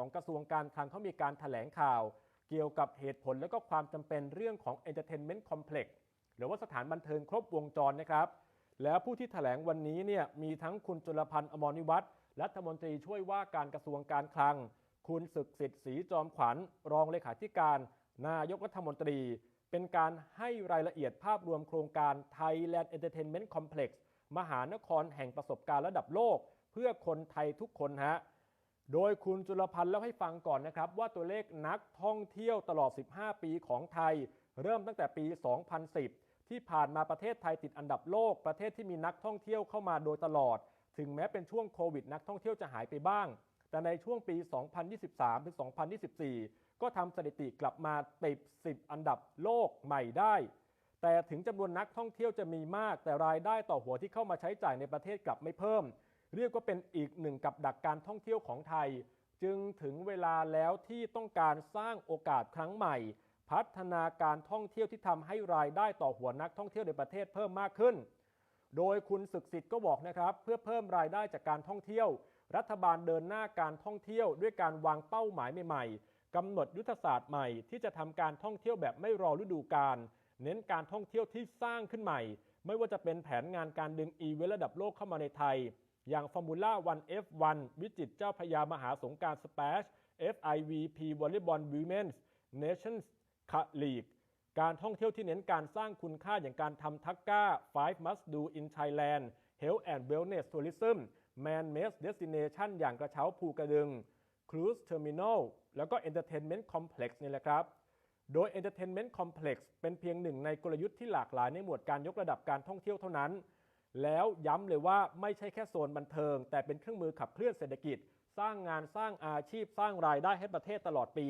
ของกระทรวงการคลังเขามีการถแถลงข่าว เกี่ยวกับเหตุผลและก็ความจำเป็นเรื่องของ Entertainment Complex หรือว่าสถานบันเทิงครบวงจรนะครับ แล้วผู้ที่ถแถลงวันนี้เนี่ยมีทั้งคุณจุลพันธ์อมรนิวัฒน์รัฐมนตรีช่วยว่าการกระทรวงการคลัง คุณศึกสิทธิ์ศรีจอมขวัญ รองเลขาธิการ นายกรัฐมนตรี เป็นการให้รายละเอียดภาพรวมโครงการ Thailand Entertainment Complex มหานครแห่งประสบการณ์ระดับโลก เพื่อคนไทยทุกคนฮะ โดยคุณจุลพันธ์เล่าให้ฟังก่อนนะครับ ว่าตัวเลขนักท่องเที่ยวตลอด 15 ปีของไทย เริ่มตั้งแต่ปี 2010 ที่ผ่านมาประเทศไทยติดอันดับโลก ประเทศที่มีนักท่องเที่ยวเข้ามาโดยตลอด ถึงแม้เป็นช่วงโควิด นักท่องเที่ยวจะหายไปบ้าง แต่ในช่วงปี 2023 ถึง 2024 ก็ทำสถิติกลับมาติด 10 อันดับโลกใหม่ได้ แต่ถึงจำนวนนักท่องเที่ยวจะมีมาก แต่รายได้ต่อหัวที่เข้ามาใช้จ่ายในประเทศกลับไม่เพิ่ม เรียกว่าเป็นอีกหนึ่งกับดักการท่องเที่ยวของไทย จึงถึงเวลาแล้วที่ต้องการสร้างโอกาสครั้งใหม่ พัฒนาการท่องเที่ยวที่ทำให้รายได้ต่อหัวนักท่องเที่ยวในประเทศเพิ่มมากขึ้น โดยคุณศึกสิทธิ์ก็บอกนะครับเพื่อเพิ่มรายได้จากการท่องเที่ยว รัฐบาลเดินหน้าการท่องเที่ยวด้วยการวางเป้าหมายใหม่ๆกำหนดยุทธศาสตร์ใหม่ที่จะทำการท่องเที่ยวแบบไม่รอฤดูกาลเน้นการท่องเที่ยวที่สร้างขึ้นใหม่ ไม่ว่าจะเป็นแผนงานการดึงอีเวนต์ระดับโลกเข้ามาในไทย อย่างฟอร์มูล่าวัน F1 วิจิตเจ้าพยามหาสงการสเปช FIVP วอลเลย์บอลวิเมนส์ Nations League การท่องเที่ยวที่เน้นการสร้างคุณค่าอย่างการทำทักก้า Five Must Do in Thailand Health and Wellness Tourism Man Made Destination อย่างกระเช้าภูกระดึง Cruise Terminal แล้วก็ Entertainment Complex นี่แหละครับ โดย Entertainment Complex เป็นเพียงหนึ่งในกลยุทธ์ที่หลากหลายในหมวดการยกระดับการท่องเที่ยวเท่านั้น แล้วย้ำเลยว่าไม่ใช่แค่โซนบันเทิง แต่เป็นเครื่องมือขับเคลื่อนเศรษฐกิจ สร้างงานสร้างอาชีพสร้างรายได้ให้ประเทศตลอดปี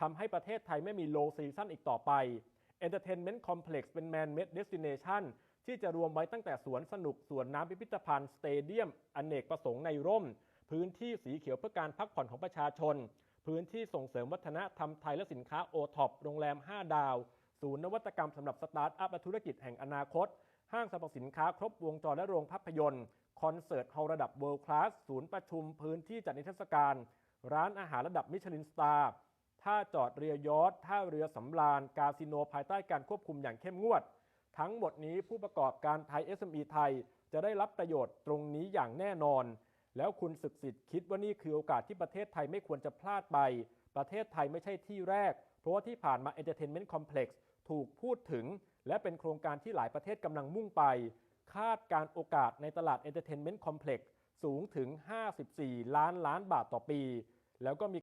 ทำให้ประเทศไทยไม่มี low season อีกต่อไป Entertainment Complex เป็น Man Made Destination ที่จะรวมไว้ตั้งแต่สวนสนุกสวนน้ำพิพิธภัณฑ์สเตเดียมอเนกประสงค์ในร่ม พื้นที่สีเขียวเพื่อการพักผ่อนของประชาชน พื้นที่ส่งเสริมวัฒนธรรมไทยและสินค้าโอท็อปโรงแรม 5 ดาว ศูนย์นวัตกรรมสำหรับสตาร์ทอัพและธุรกิจแห่งอนาคต ห้างสรรพสินค้าครบวงจรและโรงภาพยนตร์คอนเสิร์ตฮอลล์ระดับเวิลด์คลาสศูนย์ประชุมพื้นที่จัดนิทรรศการ ร้านอาหารระดับมิชลินสตาร์ท่าจอดเรือยอทท่าเรือสำราญคาสิโนภายใต้การควบคุมอย่างเข้มงวด ทั้งหมดนี้ผู้ประกอบการไทย SME ไทย จะได้รับประโยชน์ตรงนี้อย่างแน่นอน แล้วคุณศึกสิทธิ์คิดว่านี่คือโอกาสที่ประเทศไทยไม่ควรจะพลาดไป ประเทศไทยไม่ใช่ที่แรก เพราะว่าที่ผ่านมา Entertainment Complex ถูกพูดถึง และเป็นโครงการที่หลายประเทศกำลังมุ่งไป คาดการโอกาสในตลาด Entertainment Complex สูงถึง 54 ล้านล้านบาทต่อปี แล้วก็มี